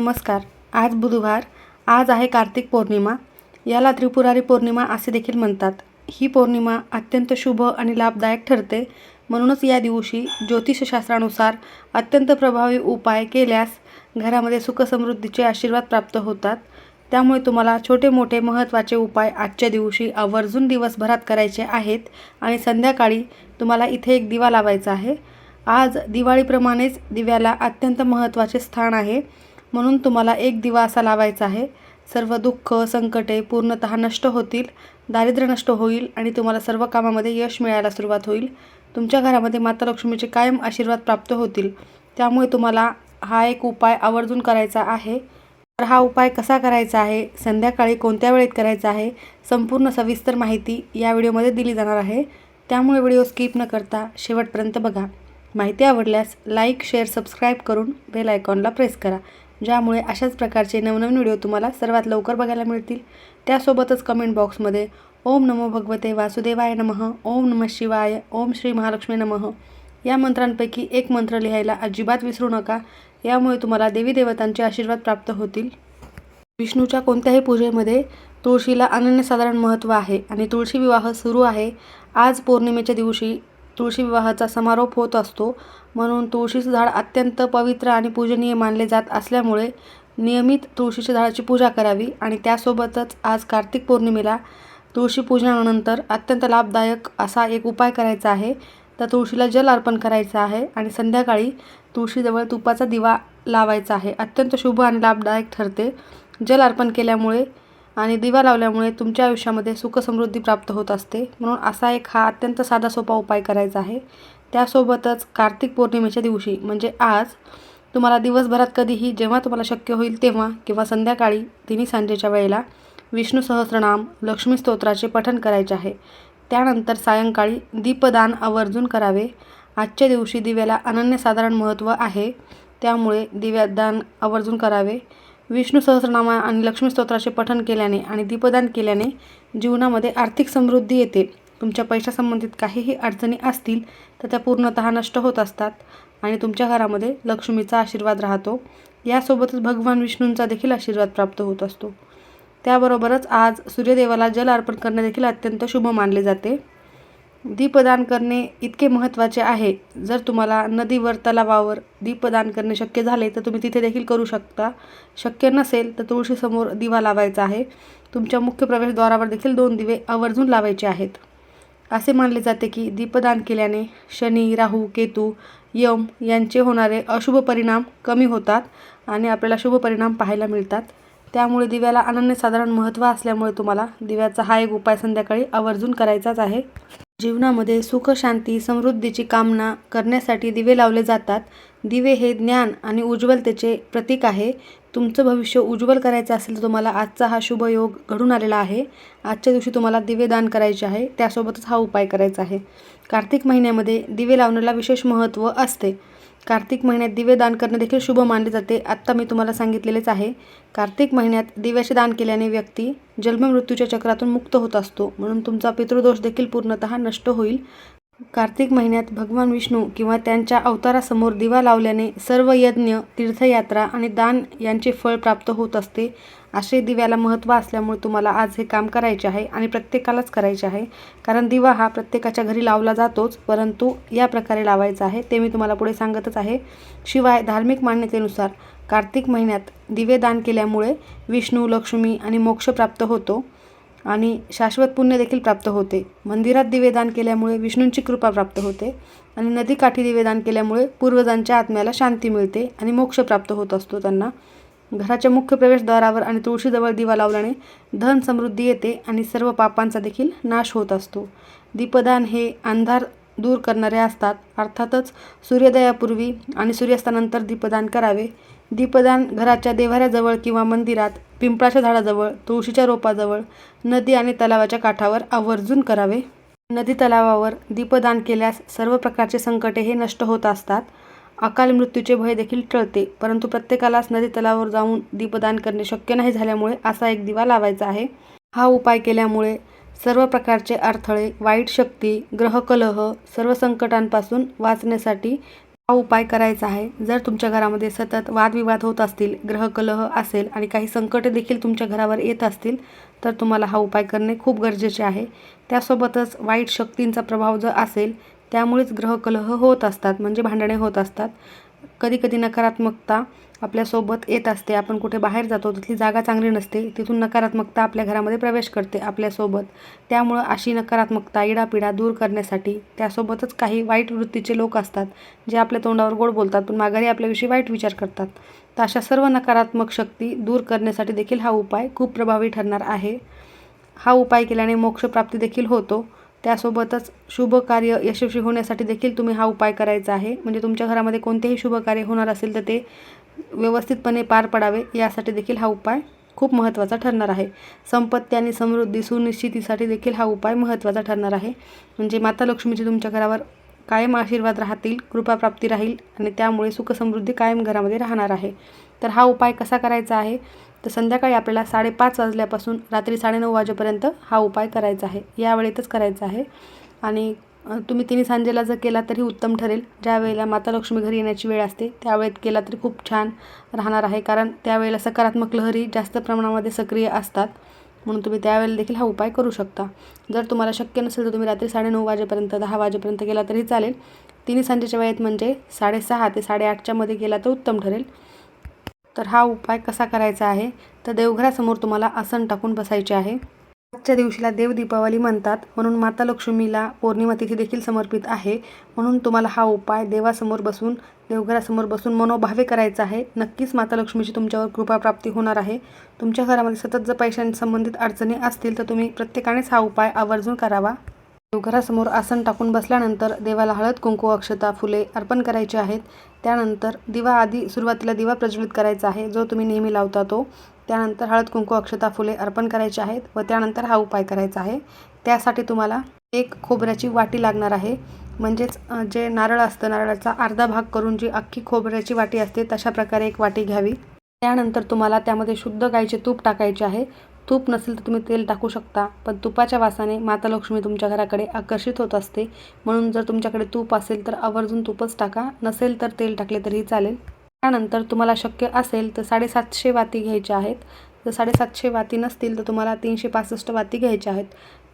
नमस्कार. आज बुधवार आज आहे कार्तिक पौर्णिमा. याला त्रिपुरारी पौर्णिमा असे देखील म्हणतात. ही पौर्णिमा अत्यंत शुभ आणि लाभदायक ठरते. म्हणूनच या दिवशी ज्योतिषशास्त्रानुसार अत्यंत प्रभावी उपाय केल्यास घरामध्ये सुखसमृद्धीचे आशीर्वाद प्राप्त होतात. त्यामुळे तुम्हाला छोटे मोठे महत्त्वाचे उपाय आजच्या दिवशी आवर्जून दिवसभरात करायचे आहेत आणि संध्याकाळी तुम्हाला इथे एक दिवा लावायचा आहे. आज दिवाळीप्रमाणेच दिव्याला अत्यंत महत्त्वाचे स्थान आहे. म्हणून तुम्हाला एक दिवा असा लावायचा आहे. सर्व दुःख संकटे पूर्णतः नष्ट होतील दारिद्र्य नष्ट होईल आणि तुम्हाला सर्व कामामध्ये यश मिळायला सुरुवात होईल. तुमच्या घरामध्ये माता लक्ष्मीचे कायम आशीर्वाद प्राप्त होतील. त्यामुळे तुम्हाला हा एक उपाय आवर्जून करायचा आहे. तर हा उपाय कसा करायचा आहे? संध्याकाळी कोणत्या वेळेत करायचा आहे? संपूर्ण सविस्तर माहिती या व्हिडिओमध्ये दिली जाणार आहे. त्यामुळे व्हिडिओ स्किप न करता शेवटपर्यंत बघा. माहिती आवडल्यास लाईक शेअर सबस्क्राईब करून बेल आयकॉनला प्रेस करा. ज्यामुळे अशाच प्रकारचे नवनवीन व्हिडिओ तुम्हाला सर्वात लवकर बघायला मिळतील. त्यासोबतच कमेंट बॉक्समध्ये ओम नमो भगवते वासुदेवाय नमः ओम नमः शिवाय ओम श्री महालक्ष्मी नमः या मंत्रांपैकी एक मंत्र लिहायला अजिबात विसरू नका. यामुळे तुम्हाला देवी देवतांचे आशीर्वाद प्राप्त होतील. विष्णूच्या कोणत्याही पूजेमध्ये तुळशीला अनन्यसाधारण महत्त्व आहे आणि तुळशी विवाह सुरू आहे. आज पौर्णिमेच्या दिवशी तुळशी विवाहाचा समारोप होत असतो. म्हणून तुळशीचं झाड अत्यंत पवित्र आणि पूजनीय मानले जात असल्यामुळे नियमित तुळशीच्या झाडाची पूजा करावी आणि त्यासोबतच आज कार्तिक पौर्णिमेला तुळशी पूजनानंतर अत्यंत लाभदायक असा एक उपाय करायचा आहे. तर तुळशीला जल अर्पण करायचं आहे आणि संध्याकाळी तुळशीजवळ तुपाचा दिवा लावायचा आहे. अत्यंत शुभ आणि लाभदायक ठरते. जल अर्पण केल्यामुळे आणि दिवा लावल्यामुळे तुमच्या आयुष्यामध्ये सुखसमृद्धी प्राप्त होत असते. म्हणून असा एक हा अत्यंत साधा सोपा उपाय करायचा आहे. त्यासोबतच कार्तिक पौर्णिमेच्या दिवशी म्हणजे आज तुम्हाला दिवसभरात कधीही जेव्हा तुम्हाला शक्य होईल तेव्हा किंवा संध्याकाळी तिन्ही सांजेच्या वेळेला विष्णू सहस्रनाम लक्ष्मी स्तोत्राचे पठण करायचे आहे. त्यानंतर सायंकाळी दीपदान आवर्जून करावे. आजच्या दिवशी दिव्याला अनन्यसाधारण महत्त्व आहे. त्यामुळे दिव्यादान आवर्जून करावे. विष्णू सहस्रनामा आणि लक्ष्मी स्तोत्राचे पठण केल्याने आणि दीपदान केल्याने जीवनामध्ये आर्थिक समृद्धी येते. तुमच्या पैशासंबंधित काहीही अडचणी असतील तर त्या पूर्णतः नष्ट होत असतात आणि तुमच्या घरामध्ये लक्ष्मीचा आशीर्वाद राहतो. यासोबतच भगवान विष्णूंचा देखील आशीर्वाद प्राप्त होत असतो. त्याबरोबरच आज सूर्यदेवाला जल अर्पण करणे देखील अत्यंत शुभ मानले जाते. दीपदान करणे इतके महत्त्वाचे आहे. जर तुम्हाला नदीवर तलावावर दीपदान करणे शक्य झाले तर तुम्ही तिथे देखील करू शकता. शक्य नसेल तर तुळशीसमोर दिवा लावायचा आहे. तुमच्या मुख्य प्रवेशद्वारावर देखील दोन दिवे आवर्जून लावायचे आहेत. असे मानले जाते की दीपदान केल्याने शनी राहू केतू यम यांचे होणारे अशुभ परिणाम कमी होतात आणि आपल्याला शुभ परिणाम पाहायला मिळतात. त्यामुळे दिव्याला अनन्यसाधारण महत्त्व असल्यामुळे तुम्हाला दिव्याचा हा एक उपाय संध्याकाळी आवर्जून करायचाच आहे. जीवनामध्ये सुख शांती समृद्धीची कामना करण्यासाठी दिवे लावले जातात. दिवे हे ज्ञान आणि उज्ज्वलतेचे प्रतीक आहे. तुमचं भविष्य उज्ज्वल करायचं असेल तर तुम्हाला आजचा हा शुभ योग घडून आलेला आहे. आजच्या दिवशी तुम्हाला दिवे दान करायचे आहे. त्यासोबतच हा उपाय करायचा आहे. कार्तिक महिन्यामध्ये दिवे लावण्याला विशेष महत्त्व असते. कार्तिक महिन्यात दिवे दान करणे देखील शुभ मानले जाते. आत्ता मी तुम्हाला सांगितलेलेच आहे. कार्तिक महिन्यात दिव्याचे दान केल्याने व्यक्ती जन्ममृत्यूच्या चक्रातून मुक्त होत असतो. म्हणून तुमचा पितृदोष देखील पूर्णतः नष्ट होईल. कार्तिक महिन्यात भगवान विष्णू किंवा त्यांच्या अवतारासमोर दिवा लावल्याने सर्व यज्ञ तीर्थयात्रा आणि दान यांचे फळ प्राप्त होत असते. असे दिव्याला महत्त्व असल्यामुळे तुम्हाला आज हे काम करायचे आहे आणि प्रत्येकालाच करायचे आहे. कारण दिवा हा प्रत्येकाच्या घरी लावला जातोच परंतु या प्रकारे लावायचा आहे ते मी तुम्हाला पुढे सांगतच आहे. शिवाय धार्मिक मान्यतेनुसार कार्तिक महिन्यात दिवे दान केल्यामुळे विष्णू लक्ष्मी आणि मोक्ष प्राप्त होतो आणि शाश्वत पुण्य देखील प्राप्त होते. मंदिरात दिवेदान केल्यामुळे विष्णूंची कृपा प्राप्त होते आणि नदीकाठी दिवेदान केल्यामुळे पूर्वजांच्या आत्म्याला शांती मिळते आणि मोक्ष प्राप्त होत असतो त्यांना. घराच्या मुख्य प्रवेशद्वारावर आणि तुळशीजवळ दिवा लावल्याने धन समृद्धी येते आणि सर्व पापांचा देखील नाश होत असतो. दीपदान हे अंधार दूर करणारे असतात. अर्थातच सूर्योदयापूर्वी आणि सूर्यास्तानंतर दीपदान करावे. दीपदान घराच्या देव्हाऱ्याजवळ किंवा मंदिरात पिंपळाच्या झाडाजवळ तुळशीच्या रोपाजवळ नदी आणि तलावाच्या काठावर आवर्जून करावे. नदी तलावावर दीपदान केल्यास सर्व प्रकारचे संकटे हे नष्ट होत असतात. अकाल मृत्यूचे भय देखील टळते परंतु प्रत्येकालाच नदी तलावर जाऊन दीपदान करणे शक्य नाही झाल्यामुळे असा एक दिवा लावायचा आहे. हा उपाय केल्यामुळे सर्व प्रकारचे अडथळे वाईट शक्ती ग्रहकलह सर्व संकटांपासून वाचण्यासाठी हा उपाय करायचा आहे. जर तुमच्या घरामध्ये सतत वादविवाद होत असतील ग्रहकलह असेल आणि काही संकटे देखील तुमच्या घरावर येत असतील तर तुम्हाला हा उपाय करणे खूप गरजेचे आहे. त्यासोबतच वाईट शक्तींचा प्रभाव जर असेल त्यामुळेच ग्रहकलह होत असतात म्हणजे भांडणे होत असतात. कधीकधी नकारात्मकता आपल्यासोबत येत असते. आपण कुठे बाहेर जातो तिथली जागा चांगली नसते तिथून नकारात्मकता आपल्या घरामध्ये प्रवेश करते आपल्यासोबत. त्यामुळं अशी नकारात्मकता इडापिडा दूर करण्यासाठी त्यासोबतच काही वाईट वृत्तीचे लोक असतात जे आपल्या तोंडावर गोड बोलतात पण माघारी आपल्याविषयी वाईट विचार करतात. तर अशा सर्व नकारात्मक शक्ती दूर करण्यासाठी देखील हा उपाय खूप प्रभावी ठरणार आहे. हा उपाय केल्याने मोक्षप्राप्ती देखील होतो. त्यासोबतच शुभ कार्य यशस्वी होण्यासाठी देखील तुम्ही हा उपाय करायचा आहे. म्हणजे तुमच्या घरामध्ये कोणतेही शुभ कार्य होणार असेल तर ते व्यवस्थितपणे पार पडावे यासाठी देखील हा उपाय खूप महत्त्वाचा ठरणार आहे. संपत्ती आणि समृद्धी सुनिश्चितीसाठी देखील हा उपाय महत्त्वाचा ठरणार आहे. म्हणजे माता लक्ष्मीचे तुमच्या घरावर कायम आशीर्वाद राहतील कृपाप्राप्ती राहील आणि त्यामुळे सुखसमृद्धी कायम घरामध्ये राहणार आहे. तर हा उपाय कसा करायचा आहे? तर संध्याकाळी आपल्याला साडेपाच वाजल्यापासून रात्री साडेनऊ वाजेपर्यंत हा उपाय करायचा आहे. या वेळेतच करायचा आहे. आणि तुम्ही तिन्ही सांजेला जर केला तरी उत्तम ठरेल. ज्या वेळेला माता लक्ष्मी घरी येण्याची वेळ असते त्यावेळेत केला तरी खूप छान राहणार आहे. कारण त्यावेळेला सकारात्मक लहरी जास्त प्रमाणामध्ये सक्रिय असतात. म्हणून तुम्ही त्यावेळेला देखील हा उपाय करू शकता. जर तुम्हाला शक्य नसेल तर तुम्ही रात्री साडेनऊ वाजेपर्यंत दहा वाजेपर्यंत केला तरी चालेल. तिन्ही सांजेच्या वेळेत म्हणजे साडेसहा ते साडेआठच्यामध्ये केला तर उत्तम ठरेल. तर हा उपाय कसा करायचा आहे? तर देवघरासमोर तुम्हाला आसन टाकून बसायचे आहे. आजच्या दिवशीला देव दीपावली म्हणतात म्हणून माता लक्ष्मीला पौर्णिमा तिथी देखील समर्पित आहे. म्हणून तुम्हाला हा उपाय देवासमोर बसून देवघरासमोर बसून मनोभावे करायचा आहे. नक्कीच माता लक्ष्मीची तुमच्यावर कृपाप्राप्ती होणार आहे. तुमच्या घरामध्ये सतत जर पैशांसंबंधित अडचणी असतील तर तुम्ही प्रत्येकानेच हा उपाय आवर्जून करावा. देवघरासमोर आसन टाकून बसल्यानंतर देवाला हळद कुंकू अक्षता फुले अर्पण करायचे आहेत. त्यानंतर दिवा आधी सुरुवातीला दिवा प्रज्वलित करायचा आहे जो तुम्ही नेहमी लावता तो. त्यानंतर हळद कुंकू अक्षता फुले अर्पण करायचे आहेत व त्यानंतर हा उपाय करायचा आहे. त्यासाठी तुम्हाला एक खोबऱ्याची वाटी लागणार आहे. म्हणजेच जे नारळ असतं नारळाचा अर्धा भाग करून जी अख्खी खोबऱ्याची वाटी असते तशा प्रकारे एक वाटी घ्यावी. त्यानंतर तुम्हाला त्यामध्ये शुद्ध गाईचे तूप टाकायचे आहे. तूप नसेल तर तुम्ही तेल टाकू शकता पण तुपाच्या वासाने माता लक्ष्मी तुमच्या घराकडे आकर्षित होत असते. म्हणून जर तुमच्याकडे तूप असेल तर आवर्जून तूपच टाका नसेल तर तेल टाकले तरीही चालेल. त्यानंतर तुम्हाला शक्य असेल तर साडेसातशे वाती घ्यायच्या आहेत. जर साडेसातशे वाती नसतील तर तुम्हाला तीनशे पासष्ट वाती घ्यायच्या आहेत.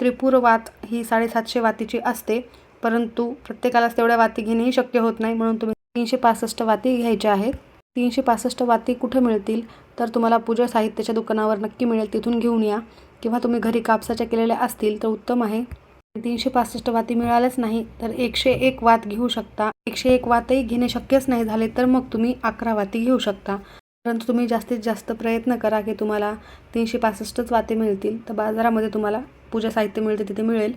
त्रिपुर वात ही साडेसातशे वातीची असते परंतु प्रत्येकालाच तेवढ्या वाती घेणेही शक्य होत नाही म्हणून तुम्ही तीनशे पासष्ट वाती घ्यायच्या आहेत. तीनशे पासष्ट वाती कुठे मिळतील? तर तुम्हाला पूजा साहित्याच्या दुकानावर नक्की मिळेल तिथून घेऊन या. किंवा तुम्ही घरी कापसाच्या केलेल्या असतील तर उत्तम आहे. तीनशे पासष्ट वाती मिळाल्याच नाही तर एकशे एक वात घेऊ शकता. एकशे एक वातही घेणे शक्यच नाही झाले तर मग तुम्ही अकरा वाती घेऊ शकता. परंतु तुम्ही जास्तीत जास्त प्रयत्न करा की तुम्हाला तीनशे पासष्टच वाते मिळतील तर बाजारामध्ये तुम्हाला पूजा साहित्य मिळते तिथे मिळेल.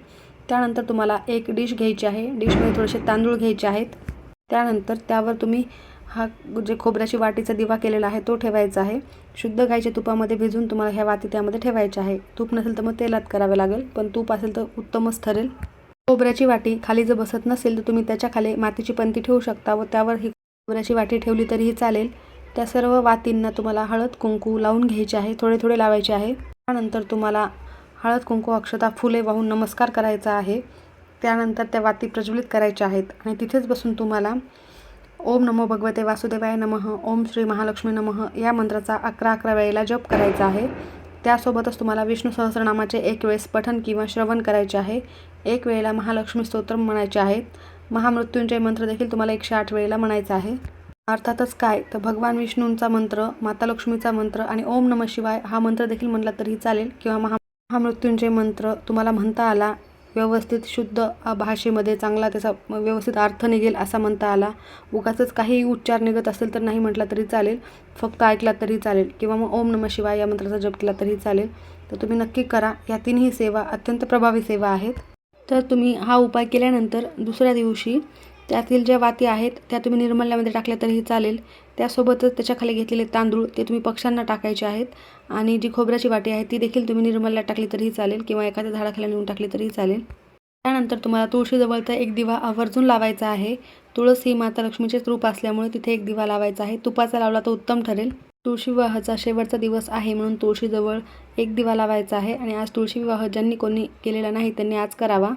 त्यानंतर तुम्हाला एक डिश घ्यायची आहे. डिशमध्ये थोडेसे तांदूळ घ्यायचे आहेत. त्यानंतर त्यावर तुम्ही हा जे खोबऱ्याची वाटीचा दिवा केलेला आहे तो ठेवायचा आहे. शुद्ध गाईच्या तुपामध्ये भिजून तुम्हाला ह्या वाती त्यामध्ये ठेवायच्या आहे. तूप नसेल तर मग तेलात करावे लागेल पण तूप असेल तर उत्तमच ठरेल. खोबऱ्याची वाटी खाली जर बसत नसेल तर तुम्ही त्याच्याखाली मातीची पंती ठेवू शकता व त्यावर ही खोबऱ्याची वाटी ठेवली तरीही चालेल. त्या सर्व वातींना तुम्हाला हळद कुंकू लावून घ्यायचे आहे थोडे थोडे लावायचे आहे. त्यानंतर तुम्हाला हळद कुंकू अक्षता फुले वाहून नमस्कार करायचा आहे. त्यानंतर त्या वाती प्रज्वलित करायच्या आहेत आणि तिथेच बसून तुम्हाला ओम नमो भगवते वासुदेवाय नमः ओम श्री महालक्ष्मी नमः या मंत्राचा अकरा अकरा वेळेला जप करायचा आहे. त्यासोबतच तुम्हाला विष्णू सहस्रनामाचे एक वेळेस पठन किंवा श्रवण करायचे आहे. एक वेळेला महालक्ष्मी स्तोत्र म्हणायचे आहेत महामृत्युंजय मंत्र देखील तुम्हाला एकशे आठ वेळेला म्हणायचं आहे. अर्थातच काय? तर भगवान विष्णूंचा मंत्र माता लक्ष्मीचा मंत्र आणि ओम नम शिवाय हा मंत्र देखील म्हणला तरीही चालेल किंवा महा महामृत्युंजय मंत्र तुम्हाला म्हणता आला व्यवस्थित शुद्ध भाषेमध्ये चांगला त्याचा व्यवस्थित अर्थ निघेल असा म्हणता आला. उगाचंच काही उच्चार निघत असेल तर नाही म्हटला तरी चालेल. फक्त ऐकला तरी चालेल. किंवा मग ओम नम शिवाय या मंत्राचा जप केला तरी चालेल. तर तुम्ही नक्की करा. या तीनही सेवा अत्यंत प्रभावी सेवा आहेत. तर तुम्ही हा उपाय केल्यानंतर दुसऱ्या दिवशी त्यातील ज्या वाती आहेत त्या तुम्ही निर्मल्यामध्ये टाकल्या तरीही चालेल. त्यासोबतच त्याच्याखाली घेतलेले तांदूळ ते तुम्ही पक्ष्यांना टाकायचे आहेत. आणि जी खोबऱ्याची वाटी आहे ती देखील तुम्ही निर्मल्यात टाकली तरीही चालेल किंवा एखाद्या झाडाखाली नेऊन टाकली तरीही चालेल. त्यानंतर तुम्हाला तुळशीजवळचा एक दिवा आवर्जून लावायचा आहे. तुळस ही माता लक्ष्मीचेच रूप असल्यामुळे तिथे एक दिवा लावायचा आहे. तुपाचा लावला तर उत्तम ठरेल. तुळशी विवाहाचा शेवटचा दिवस आहे म्हणून तुळशीजवळ एक दिवा लावायचा आहे. आणि आज तुळशी विवाह ज्यांनी कोणी केलेला नाही त्यांनी आज करावा.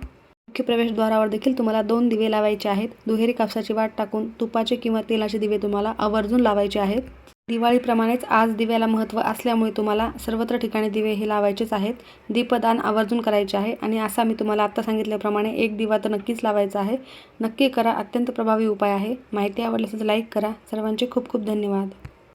मुख्य प्रवेशद्वारावर देखील तुम्हाला दोन दिवे लावायचे आहेत. दुहेरी कापसाची वाट टाकून तुपाचे किंवा तेलाचे दिवे तुम्हाला आवर्जून लावायचे आहेत. दिवाळीप्रमाणेच आज दिव्याला महत्त्व असल्यामुळे तुम्हाला सर्वत्र ठिकाणी दिवे हे लावायचेच आहेत. दीपदान आवर्जून करायचे आहे आणि असा मी तुम्हाला आत्ता सांगितल्याप्रमाणे एक दिवा तर नक्कीच लावायचा आहे. नक्की करा अत्यंत प्रभावी उपाय आहे. माहिती आवडल्यास लाईक करा. सर्वांचे खूप खूप धन्यवाद.